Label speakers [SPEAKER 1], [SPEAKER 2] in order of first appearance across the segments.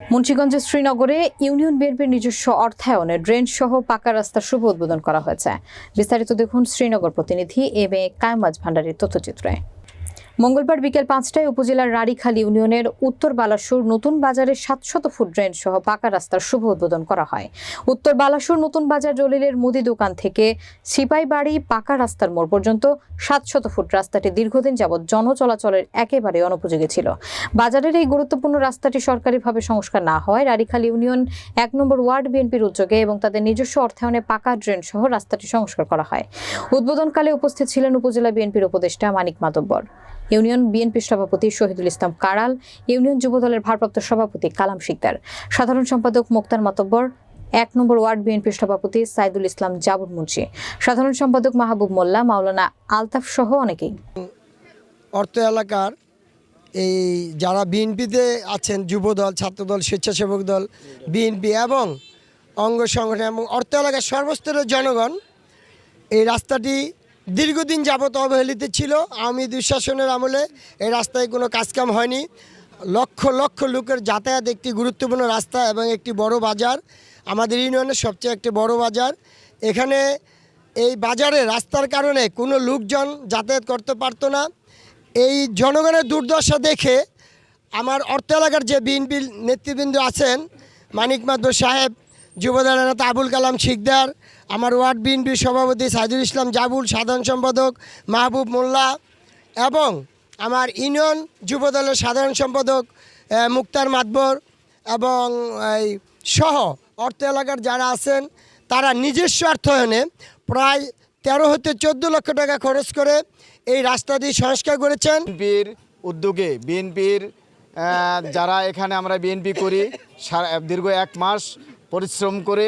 [SPEAKER 1] মুন্সিগঞ্জের শ্রীনগরে ইউনিয়ন বিএনপির নিজস্ব অর্থায়নে ড্রেন সহ পাকা রাস্তার শুভ উদ্বোধন করা হয়েছে। বিস্তারিত দেখুন শ্রীনগর প্রতিনিধি এম এ কায়মাজ ভান্ডারীর তথ্যচিত্রে। মঙ্গলবার বিকেল পাঁচটায় উপজেলার রাড়িখালী ইউনিয়নের উত্তর বালাসুর নতুন বাজারে সাতশত ফুট ড্রেন সহ পাকা রাস্তার শুভ উদ্বোধন করা হয়। উত্তর বালাসুর নতুন বাজার জলিলের মুদি দোকান থেকে সিপাইবাড়ি পাকা রাস্তার মোড় পর্যন্ত সাতশত ফুট রাস্তাটি দীর্ঘদিন যাবৎ জনচলাচলের একেবারে অনুপযোগী ছিল। বাজারের এই গুরুত্বপূর্ণ রাস্তাটি সরকারিভাবে সংস্কার না হওয়ায় রাড়িখালী ইউনিয়ন এক নম্বর ওয়ার্ড বিএনপির উদ্যোগে এবং তাদের নিজস্ব অর্থায়নে পাকা ড্রেন সহ রাস্তাটি সংস্কার করা হয়। উদ্বোধনকালে উপস্থিত ছিলেন উপজেলা বিএনপির উপদেষ্টা মানিক মাতব্বর। ইউনিয়ন বিএনপি সভাপতি শহীদুল ইসলাম কারাল, ইউনিয়ন যুবদলের ভারপ্রাপ্ত সভাপতি কালাম শিকদার। সাধারণ সম্পাদক মোক্তার মাতব্বর, এক নম্বর ওয়ার্ড বিএনপির সভাপতি সাইদুল ইসলাম জাবুর মুন্সি সাধারণ সম্পাদক মাহবুব মোল্লা, মাওলানা আলতাফ সহ অনেকেই।
[SPEAKER 2] অর্থ এলাকার এই যারা বিএনপিতে আছেন, যুবদল, ছাত্রদল, স্বেচ্ছাসেবক দল, বিএনপি এবং অঙ্গ সংগঠন এবং অর্থ এলাকার সর্বস্তরের জনগণ, এই রাস্তাটি দীর্ঘদিন যাবত অবহেলিত ছিল। আওয়ামী দুঃশাসনের আমলে এই রাস্তায় কোনো কাজকাম হয়নি। লক্ষ লক্ষ লোকের যাতায়াত একটি গুরুত্বপূর্ণ রাস্তা এবং একটি বড় বাজার। আমাদের ইউনিয়নের সবচেয়ে একটি বড় বাজার। এখানে এই বাজারে রাস্তার কারণে কোনো লোকজন যাতায়াত করতে পারতো না। এই জনগণের দুর্দশা দেখে আমার অর্থ এলাকার যে বিএনপির নেতৃবৃন্দ আছেন, মানিক মাদ্র সাহেব যুবদলের নেতা আবুল কালাম শিকদার, আমার ওয়ার্ড বিএনপির সভাপতি সাইদুল ইসলাম জাবুল, সাধারণ সম্পাদক মাহবুব মোল্লা এবং আমার ইউনিয়ন যুবদলের সাধারণ সম্পাদক মুক্তার মাতবর এবং এই সহ অর্থ এলাকার যারা আছেন, তারা নিজস্ব অর্থায়নে প্রায় তেরো হতে চোদ্দ লক্ষ টাকা খরচ করে এই রাস্তাটি সংস্কার করেছেন।
[SPEAKER 3] বিএনপির উদ্যোগে, বিএনপির যারা এখানে আমরা বিএনপি করি দীর্ঘ এক মাস পরিশ্রম করে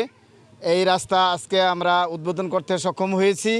[SPEAKER 3] এই রাস্তা আজকে আমরা উদ্বোধন করতে সক্ষম হয়েছি।